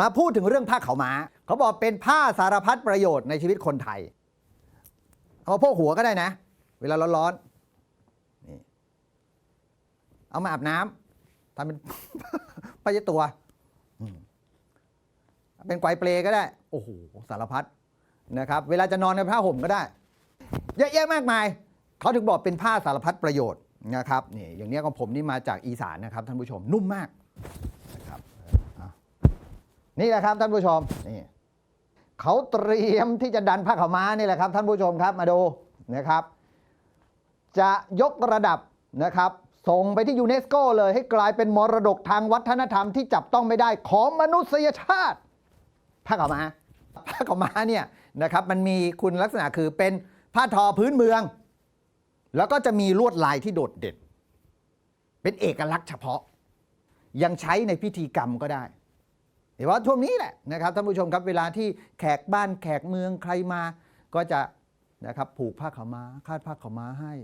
มาพูดถึงเรื่องผ้าขาวม้า เขาบอกเป็นผ้าสารพัดประโยชน์ในชีวิตคนไทย เอามาพกหัวก็ได้นะ เวลาร้อนๆนี่เอามาอาบน้ำทำเป็นผ้าเช็ดตัว เป็นไกวเปลก็ได้ โอ้โห สารพัดนะครับ เวลาจะนอนในผ้าห่มก็ได้ เยอะแยะมากมาย เขาถึงบอกเป็นผ้าสารพัดประโยชน์นะครับนี่อย่างนี้ของผมนี่มาจากอีสานนะครับท่านผู้ชมนุ่มมาก นี่แหละครับท่านผู้ชมนี่เขาเตรียมที่จะดันผ้าขาวม้านี่แหละครับท่านผู้ชมครับมาดูนะครับ จะยกระดับนะครับ ส่งไปที่ยูเนสโกเลยให้กลายเป็นมรดกทางวัฒนธรรมที่จับต้องไม่ได้ของมนุษยชาติผ้าขาวม้าผ้าขาวม้าเนี่ยนะครับมันมีคุณลักษณะคือเป็นผ้าทอพื้นเมือง แล้วก็จะมีลวดลายที่โดดเด่น เป็นเอกลักษณ์เฉพาะ ยังใช้ในพิธีกรรมก็ได้ เห็นว่าช่วงนี้แหละนะครับท่านผู้ชมครับเวลาที่แขกบ้านแขกเมืองใครมาก็จะนะครับผูกผ้าขาวม้าคาดผ้าขาวม้าให้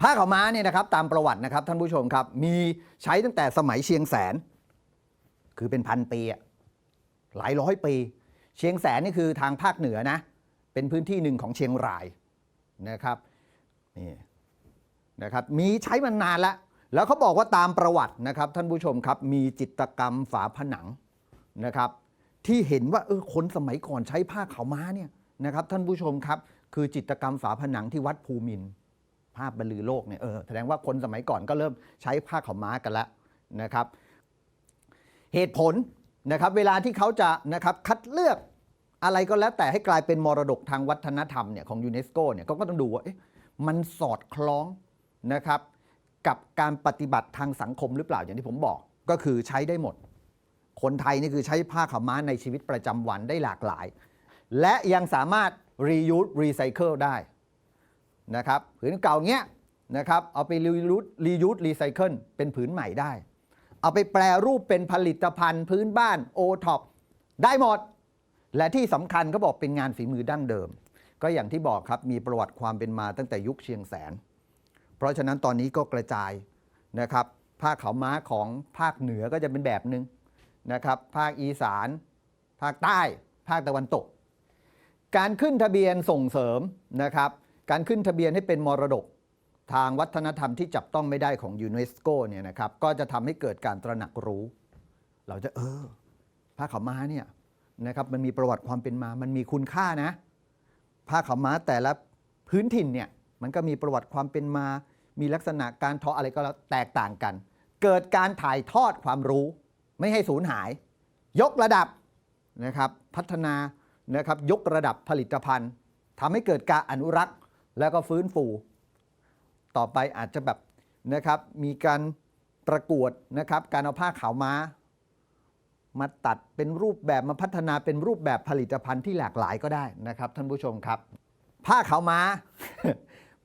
ผ้าขาวม้าเนี่ยนะครับตามประวัตินะครับท่านผู้ชมครับมีใช้ตั้งแต่สมัยเชียงแสน คือเป็นพันปีหลายร้อยปี เชียงแสนนี่คือทางภาคเหนือนะเป็นพื้นที่หนึ่งของเชียงรายนะครับนี่นะครับมีใช้มานานแล้วแล้วเขาบอกว่าตามประวัตินะครับท่านผู้ชมครับมีจิตกรรมฝาผนัง นะครับ ที่เห็นว่าเออคนสมัยก่อนใช้ผ้าขาวม้าเนี่ยนะครับ ท่านผู้ชมครับ คือจิตรกรรมฝาผนังที่วัดภูมิน ภาพบรรลือโลกเนี่ยเออแสดงว่าคนสมัยก่อนก็เริ่มใช้ผ้าขาวม้ากันแล้วนะครับ เหตุผลนะครับ เวลาที่เขาจะนะครับคัดเลือกอะไรก็แล้วแต่ให้กลายเป็นมรดกทางวัฒนธรรมเนี่ยของยูเนสโกเนี่ยเขาก็ต้องดูว่ามันสอดคล้องนะครับ กับการปฏิบัติทางสังคมหรือเปล่าอย่างที่ผมบอกก็คือใช้ได้หมด คนไทยนี่คือใช้ผ้าขาวม้าในชีวิตประจำวันได้หลากหลาย และยังสามารถ reuse recycle ได้นะครับผืนเก่าเงี้ยนะครับเอาไป reuse reuse recycle เป็นผืนใหม่ได้ เอาไปแปรรูปเป็นผลิตภัณฑ์พื้นบ้านโอท็อปได้หมด และที่สำคัญเขาบอกเป็นงานฝีมือดั้งเดิม ก็อย่างที่บอกครับมีประวัติความเป็นมาตั้งแต่ยุคเชียงแสน เพราะฉะนั้นตอนนี้ก็กระจายนะครับผ้าขาวม้าของภาคเหนือก็จะเป็นแบบหนึ่ง นะครับภาคอีสาน ภาคใต้ ภาคตะวันตก การขึ้นทะเบียนส่งเสริมนะครับการขึ้นทะเบียนให้เป็นมรดกทางวัฒนธรรมที่จับต้องไม่ได้ของยูเนสโกเนี่ยนะครับก็จะทำให้เกิดการตระหนักรู้ เราจะเออผ้าขาวม้าเนี่ยนะครับมันมีประวัติความเป็นมา มันมีคุณค่านะผ้าขาวม้าแต่ละพื้นถิ่นเนี่ยมันก็มีประวัติความเป็นมา มีลักษณะการทออะไรก็แล้วแตกต่างกัน เกิดการถ่ายทอดความรู้ ไม่ให้สูญหาย ยกระดับนะครับพัฒนานะครับยกระดับผลิตภัณฑ์ทำให้เกิดการอนุรักษ์แล้วก็ฟื้นฟู ต่อไปอาจจะแบบนะครับมีการประกวดนะครับการเอาผ้าขาวม้า มาตัดเป็นรูปแบบมาพัฒนาเป็นรูปแบบผลิตภัณฑ์ที่หลากหลายก็ได้นะครับ ท่านผู้ชมครับ ผ้าขาวม้า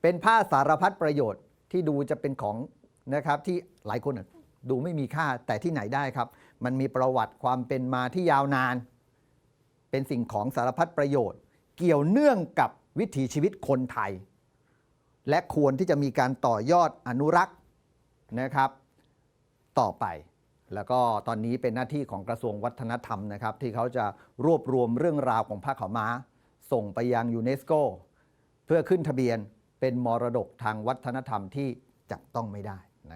เป็นผ้าสารพัดประโยชน์ที่ดูจะเป็นของนะครับที่หลายคน ดูไม่มีค่าแต่ที่ไหนได้ครับ มันมีประวัติความเป็นมาที่ยาวนาน เป็นสิ่งของสารพัดประโยชน์ เกี่ยวเนื่องกับวิถีชีวิตคนไทย และควรที่จะมีการต่อยอดอนุรักษ์นะครับ ต่อไป แล้วก็ตอนนี้เป็นหน้าที่ของกระทรวงวัฒนธรรมนะครับ ที่เขาจะรวบรวมเรื่องราวของผ้าขาวม้า ส่งไปยังยูเนสโก เพื่อขึ้นทะเบียนเป็นมรดกทางวัฒนธรรมที่จับต้องไม่ได้